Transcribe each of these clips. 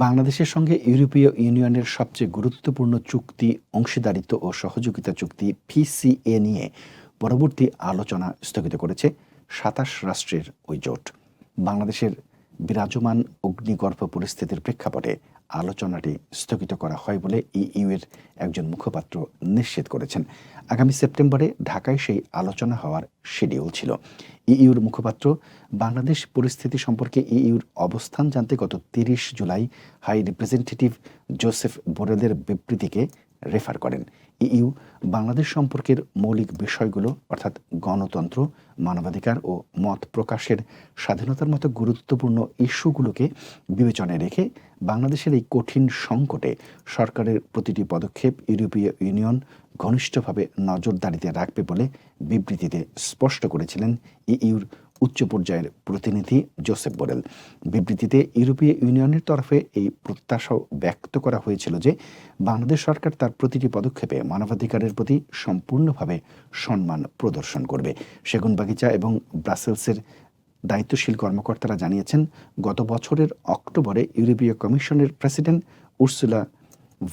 বাংলাদেশের সঙ্গে ইউরোপীয় ইউনিয়নের সবচেয়ে গুরুত্বপূর্ণ চুক্তি, অংশীদারিত্ব ও সহযোগিতা চুক্তি পিসিএ নিয়ে পরবর্তী আলোচনা স্থগিত করেছে সাতাশ রাষ্ট্রের ওই জোট। বাংলাদেশের বিরাজমান অগ্নিগর্ভ পরিস্থিতির প্রেক্ষাপটে আলোচনাটি স্থগিত করা হয় বলে ইইউ এর একজন মুখপাত্র নিশ্চিত করেছেন। আগামী সেপ্টেম্বরে ঢাকায় সেই আলোচনা হওয়ার শিডিউল ছিল। ইইউর মুখপাত্র, বাংলাদেশ পরিস্থিতি সম্পর্কে ইইউর অবস্থান জানতে গত তিরিশ জুলাই হাই রিপ্রেজেন্টেটিভ জোসেফ বোরেলের বিবৃতিকে রেফার করেন। ইইউ বাংলাদেশ সম্পর্কের মৌলিক বিষয়গুলো, অর্থাৎ গণতন্ত্র, মানবাধিকার ও মত প্রকাশের স্বাধীনতার মতো গুরুত্বপূর্ণ ইস্যুগুলোকে বিবেচনায় রেখে বাংলাদেশের এই কঠিন সংকটে সরকারের প্রতিটি পদক্ষেপ ইউরোপীয় ইউনিয়ন ঘনিষ্ঠভাবে নজরদারিতে রাখবে বলে বিবৃতিতে স্পষ্ট করেছিলেন ইইউর উচ্চ পর্যায়ের প্রতিনিধি জোসেফ বোরেল। বিবৃতিতে ইউরোপীয় ইউনিয়নের তরফে এই প্রত্যাশাও ব্যক্ত করা হয়েছিল যে বাংলাদেশ সরকার তার প্রতিটি পদক্ষেপে মানবাধিকারের প্রতি সম্পূর্ণভাবে সম্মান প্রদর্শন করবে। সেগুনবাগিচা এবং ব্রাসেলসের দায়িত্বশীল কর্মকর্তারা জানিয়েছেন, গত বছরের অক্টোবরে ইউরোপীয় কমিশনের প্রেসিডেন্ট উর্সুলা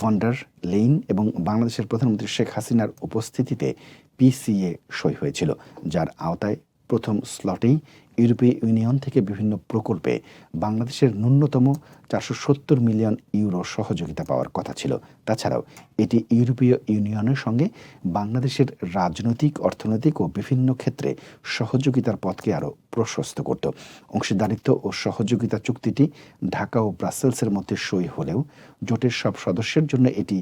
ভন্ডার লেইন এবং বাংলাদেশের প্রধানমন্ত্রী শেখ হাসিনার উপস্থিতিতে পিসিএ সই হয়েছিল, যার আওতায় প্রথম স্লটেই ইউরোপীয় ইউনিয়ন থেকে বিভিন্ন প্রকল্পে বাংলাদেশের ন্যূনতম চারশো সত্তর মিলিয়ন ইউরো সহযোগিতা পাওয়ার কথা ছিল। তাছাড়াও এটি ইউরোপীয় ইউনিয়নের সঙ্গে বাংলাদেশের রাজনৈতিক, অর্থনৈতিক ও বিভিন্ন ক্ষেত্রে সহযোগিতার পথকে আরও প্রশস্ত করত। অংশীদারিত্ব ও সহযোগিতা চুক্তিটি ঢাকা ও ব্রাসেলসের মধ্যে সই হলেও জোটের সব সদস্যের জন্য এটি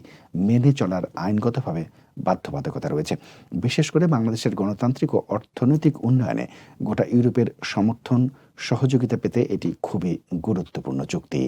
মেনে চলার আইনগতভাবে বাধ্যবাধকতা রয়েছে। বিশেষ করে বাংলাদেশের গণতান্ত্রিক ও অর্থনৈতিক উন্নয়নে গোটা ইউরোপের সমর্থন সহযোগিতা পেতে এটি খুবই গুরুত্বপূর্ণ চুক্তি।